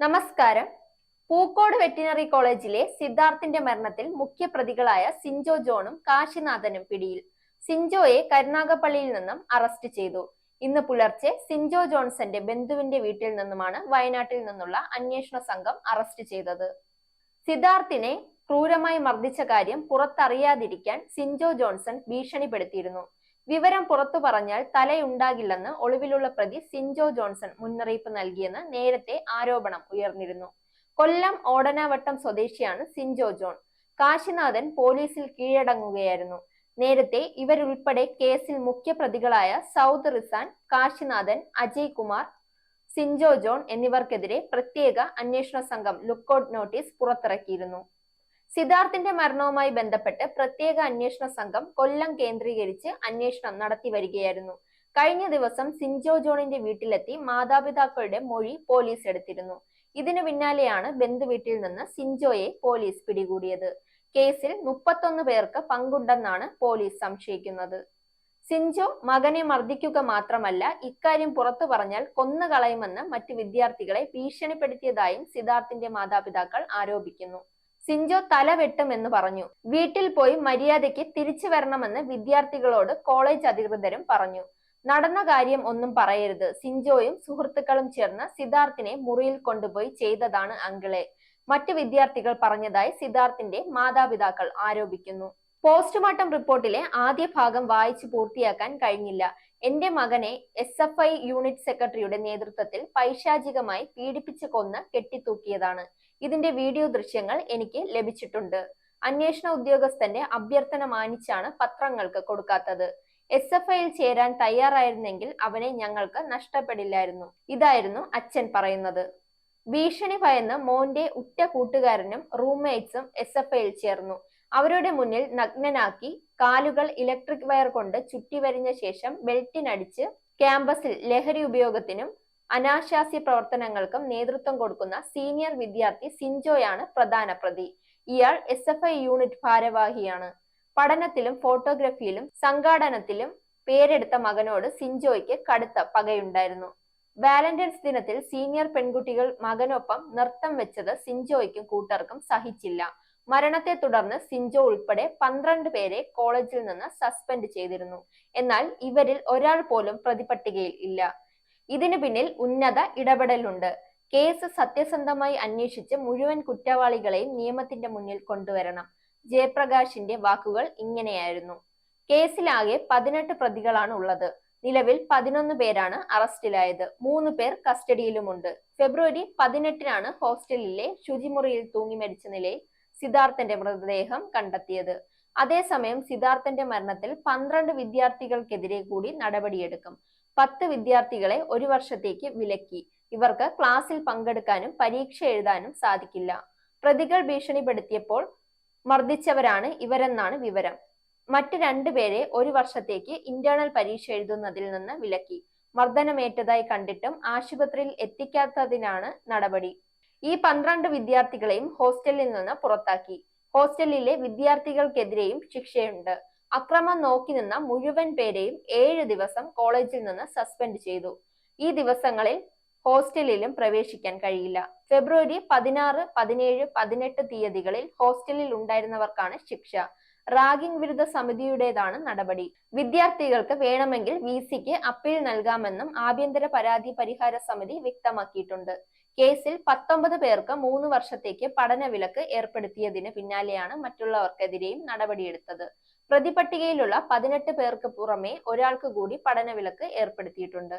നമസ്കാരം. പൂക്കോട് വെറ്റിനറി കോളേജിലെ സിദ്ധാർത്ഥിന്റെ മരണത്തിൽ മുഖ്യപ്രതികളായ സിൻജോ ജോണും കാശിനാഥനും പിടിയിൽ. സിൻജോയെ കരുനാഗപ്പള്ളിയിൽ നിന്നും അറസ്റ്റ് ചെയ്തു. ഇന്ന് പുലർച്ചെ സിഞ്ചോ ജോൺസന്റെ ബന്ധുവിന്റെ വീട്ടിൽ നിന്നുമാണ് വയനാട്ടിൽ നിന്നുള്ള അന്വേഷണ സംഘം അറസ്റ്റ് ചെയ്തത്. സിദ്ധാർത്ഥിനെ ക്രൂരമായി മർദ്ദിച്ച കാര്യം പുറത്തറിയാതിരിക്കാൻ സിൻജോ ജോൺസൺ ഭീഷണിപ്പെടുത്തിയിരുന്നു. വിവരം പുറത്തു പറഞ്ഞാൽ തലയുണ്ടാകില്ലെന്ന് ഒളിവിലുള്ള പ്രതി സിൻജോ ജോൺസൺ മുന്നറിയിപ്പ് നൽകിയെന്ന് നേരത്തെ ആരോപണം ഉയർന്നിരുന്നു. കൊല്ലം ഓടനാവട്ടം സ്വദേശിയാണ് സിൻജോ ജോൺ. കാശിനാഥൻ പോലീസിൽ കീഴടങ്ങുകയായിരുന്നു. നേരത്തെ ഇവരുൾപ്പെടെ കേസിൽ മുഖ്യപ്രതികളായ സൗദ് റിസാൻ കാശിനാഥൻ അജയ് കുമാർ സിഞ്ചോ ജോൺ എന്നിവർക്കെതിരെ പ്രത്യേക അന്വേഷണ സംഘം ലുക്കൌട്ട് നോട്ടീസ് പുറത്തിറക്കിയിരുന്നു. സിദ്ധാർത്ഥിന്റെ മരണവുമായി ബന്ധപ്പെട്ട് പ്രത്യേക അന്വേഷണ സംഘം കൊല്ലം കേന്ദ്രീകരിച്ച് അന്വേഷണം നടത്തി വരികയായിരുന്നു. കഴിഞ്ഞ ദിവസം സിൻജോ ജോണിന്റെ വീട്ടിലെത്തി മാതാപിതാക്കളുടെ മൊഴി പോലീസ് എടുത്തിരുന്നു. ഇതിനു പിന്നാലെയാണ് ബന്ധുവീട്ടിൽ നിന്ന് സിൻജോയെ പോലീസ് പിടികൂടിയത്. കേസിൽ മുപ്പത്തൊന്ന് പേർക്ക് പങ്കുണ്ടെന്നാണ് പോലീസ് സംശയിക്കുന്നത്. സിൻജോ മകനെ മർദ്ദിക്കുക മാത്രമല്ല ഇക്കാര്യം പുറത്തു പറഞ്ഞാൽ കൊന്നുകളയുമെന്ന് മറ്റു വിദ്യാർത്ഥികളെ ഭീഷണിപ്പെടുത്തിയതായും സിദ്ധാർത്ഥിന്റെ മാതാപിതാക്കൾ ആരോപിക്കുന്നു. സിഞ്ചോ തല വെട്ടുമെന്ന് പറഞ്ഞു. വീട്ടിൽ പോയി മര്യാദയ്ക്ക് തിരിച്ചു വരണമെന്ന് വിദ്യാർത്ഥികളോട് കോളേജ് അധികൃതരും പറഞ്ഞു. നടന്ന കാര്യം ഒന്നും പറയരുത്. സിഞ്ചോയും സുഹൃത്തുക്കളും ചേർന്ന് സിദ്ധാർത്ഥിനെ മുറിയിൽ കൊണ്ടുപോയി ചെയ്തതാണ് അങ്കിളെ. മറ്റു വിദ്യാർത്ഥികൾ പറഞ്ഞതായി സിദ്ധാർത്ഥിന്റെ മാതാപിതാക്കൾ ആരോപിക്കുന്നു. പോസ്റ്റ്മോർട്ടം റിപ്പോർട്ടിലെ ആദ്യ ഭാഗം വായിച്ചു പൂർത്തിയാക്കാൻ കഴിഞ്ഞില്ല. എന്റെ മകനെ എസ് എഫ് ഐ യൂണിറ്റ് സെക്രട്ടറിയുടെ നേതൃത്വത്തിൽ പൈശാചികമായി പീഡിപ്പിച്ച് കൊന്ന് കെട്ടിത്തൂക്കിയതാണ്. ഇതിന്റെ വീഡിയോ ദൃശ്യങ്ങൾ എനിക്ക് ലഭിച്ചിട്ടുണ്ട്. അന്വേഷണ ഉദ്യോഗസ്ഥന്റെ അഭ്യർത്ഥന മാനിച്ചാണ് പത്രങ്ങൾക്ക് കൊടുക്കാത്തത്. എസ് എഫ് ഐയിൽ ചേരാൻ തയ്യാറായിരുന്നെങ്കിൽ അവനെ ഞങ്ങൾക്ക് നഷ്ടപ്പെടില്ലായിരുന്നു. ഇതായിരുന്നു അച്ഛൻ പറയുന്നത്. ഭീഷണി ഭയന്ന് മോന്റെ ഉറ്റ കൂട്ടുകാരനും റൂംമേറ്റ്സും എസ് എഫ് ഐയിൽ ചേർന്നു. അവരുടെ മുന്നിൽ നഗ്നനാക്കി കാലുകൾ ഇലക്ട്രിക് വയർ കൊണ്ട് ചുറ്റിവരിഞ്ഞ ശേഷം ബെൽറ്റിനടിച്ച് ക്യാമ്പസിൽ ലഹരി ഉപയോഗത്തിനും അനാശാസ്യ പ്രവർത്തനങ്ങൾക്കും നേതൃത്വം കൊടുക്കുന്ന സീനിയർ വിദ്യാർത്ഥി സിൻജോയാണ് പ്രധാന പ്രതി. ഇയാൾ എസ് എഫ് ഐ യൂണിറ്റ് ഭാരവാഹിയാണ്. പഠനത്തിലും ഫോട്ടോഗ്രഫിയിലും സംഘാടനത്തിലും പേരെടുത്ത മകനോട് സിൻജോയ്ക്ക് കടുത്ത പകയുണ്ടായിരുന്നു. വാലന്റൈൻസ് ദിനത്തിൽ സീനിയർ പെൺകുട്ടികൾ മകനൊപ്പം നൃത്തം വെച്ചത് സിഞ്ചോയ്ക്കും കൂട്ടർക്കും സഹിച്ചില്ല. മരണത്തെ തുടർന്ന് സിഞ്ചോ ഉൾപ്പെടെ പന്ത്രണ്ട് പേരെ കോളേജിൽ നിന്ന് സസ്പെൻഡ് ചെയ്തിരുന്നു. എന്നാൽ ഇവരിൽ ഒരാൾ പോലും പ്രതിപട്ടികയിൽ ഇല്ല. ഇതിനു പിന്നിൽ ഉന്നത ഇടപെടലുണ്ട്. കേസ് സത്യസന്ധമായി അന്വേഷിച്ച് മുഴുവൻ കുറ്റവാളികളെയും നിയമത്തിന്റെ മുന്നിൽ കൊണ്ടുവരണം. ജയപ്രകാശിന്റെ വാക്കുകൾ ഇങ്ങനെയായിരുന്നു. കേസിലാകെ പതിനെട്ട് പ്രതികളാണ് ഉള്ളത്. നിലവിൽ പതിനൊന്ന് പേരാണ് അറസ്റ്റിലായത്. മൂന്ന് പേർ കസ്റ്റഡിയിലുമുണ്ട്. ഫെബ്രുവരി പതിനെട്ടിനാണ് ഹോസ്റ്റലിലെ ശുചിമുറിയിൽ തൂങ്ങി മരിച്ച നിലയിൽ സിദ്ധാർത്ഥന്റെ മൃതദേഹം കണ്ടെത്തിയത്. അതേസമയം സിദ്ധാർത്ഥന്റെ മരണത്തിൽ പന്ത്രണ്ട് വിദ്യാർത്ഥികൾക്കെതിരെ കൂടി നടപടിയെടുക്കും. പത്ത് വിദ്യാർത്ഥികളെ ഒരു വർഷത്തേക്ക് വിലക്കി. ഇവർക്ക് ക്ലാസ്സിൽ പങ്കെടുക്കാനും പരീക്ഷ എഴുതാനും സാധിക്കില്ല. പ്രതികൾ ഭീഷണിപ്പെടുത്തിയപ്പോൾ മർദ്ദിച്ചവരാണ് ഇവരെന്നാണ് വിവരം. മറ്റ് രണ്ടുപേരെ ഒരു വർഷത്തേക്ക് ഇന്റേണൽ പരീക്ഷ എഴുതുന്നതിൽ നിന്ന് വിലക്കി. മർദ്ദനമേറ്റതായി കണ്ടിട്ടും ആശുപത്രിയിൽ എത്തിക്കാത്തതിനാണ് നടപടി. ഈ പന്ത്രണ്ട് വിദ്യാർത്ഥികളെയും ഹോസ്റ്റലിൽ നിന്ന് പുറത്താക്കി. ഹോസ്റ്റലിലെ വിദ്യാർത്ഥികൾക്കെതിരെയും ശിക്ഷയുണ്ട്. അക്രമം നോക്കി നിന്ന മുഴുവൻ പേരെയും ഏഴ് ദിവസം കോളേജിൽ നിന്ന് സസ്പെൻഡ് ചെയ്തു. ഈ ദിവസങ്ങളിൽ ഹോസ്റ്റലിലും പ്രവേശിക്കാൻ കഴിയില്ല. ഫെബ്രുവരി പതിനാറ് പതിനേഴ് പതിനെട്ട് തീയതികളിൽ ഹോസ്റ്റലിൽ ഉണ്ടായിരുന്നവർക്കാണ് ശിക്ഷ. റാഗിംഗ് വിരുദ്ധ സമിതിയുടേതാണ് നടപടി. വിദ്യാർത്ഥികൾക്ക് വേണമെങ്കിൽ വി സിക്ക് അപ്പീൽ നൽകാമെന്നും ആഭ്യന്തര പരാതി പരിഹാര സമിതി വ്യക്തമാക്കിയിട്ടുണ്ട്. കേസിൽ പത്തൊമ്പത് പേർക്ക് മൂന്ന് വർഷത്തേക്ക് പഠനവിലക്ക് ഏർപ്പെടുത്തിയതിന് പിന്നാലെയാണ് മറ്റുള്ളവർക്കെതിരെയും നടപടിയെടുത്തത്. പ്രതിപട്ടികയിലുള്ള പതിനെട്ട് പേർക്ക് പുറമെ ഒരാൾക്ക് കൂടി പഠനവിലക്ക് ഏർപ്പെടുത്തിയിട്ടുണ്ട്.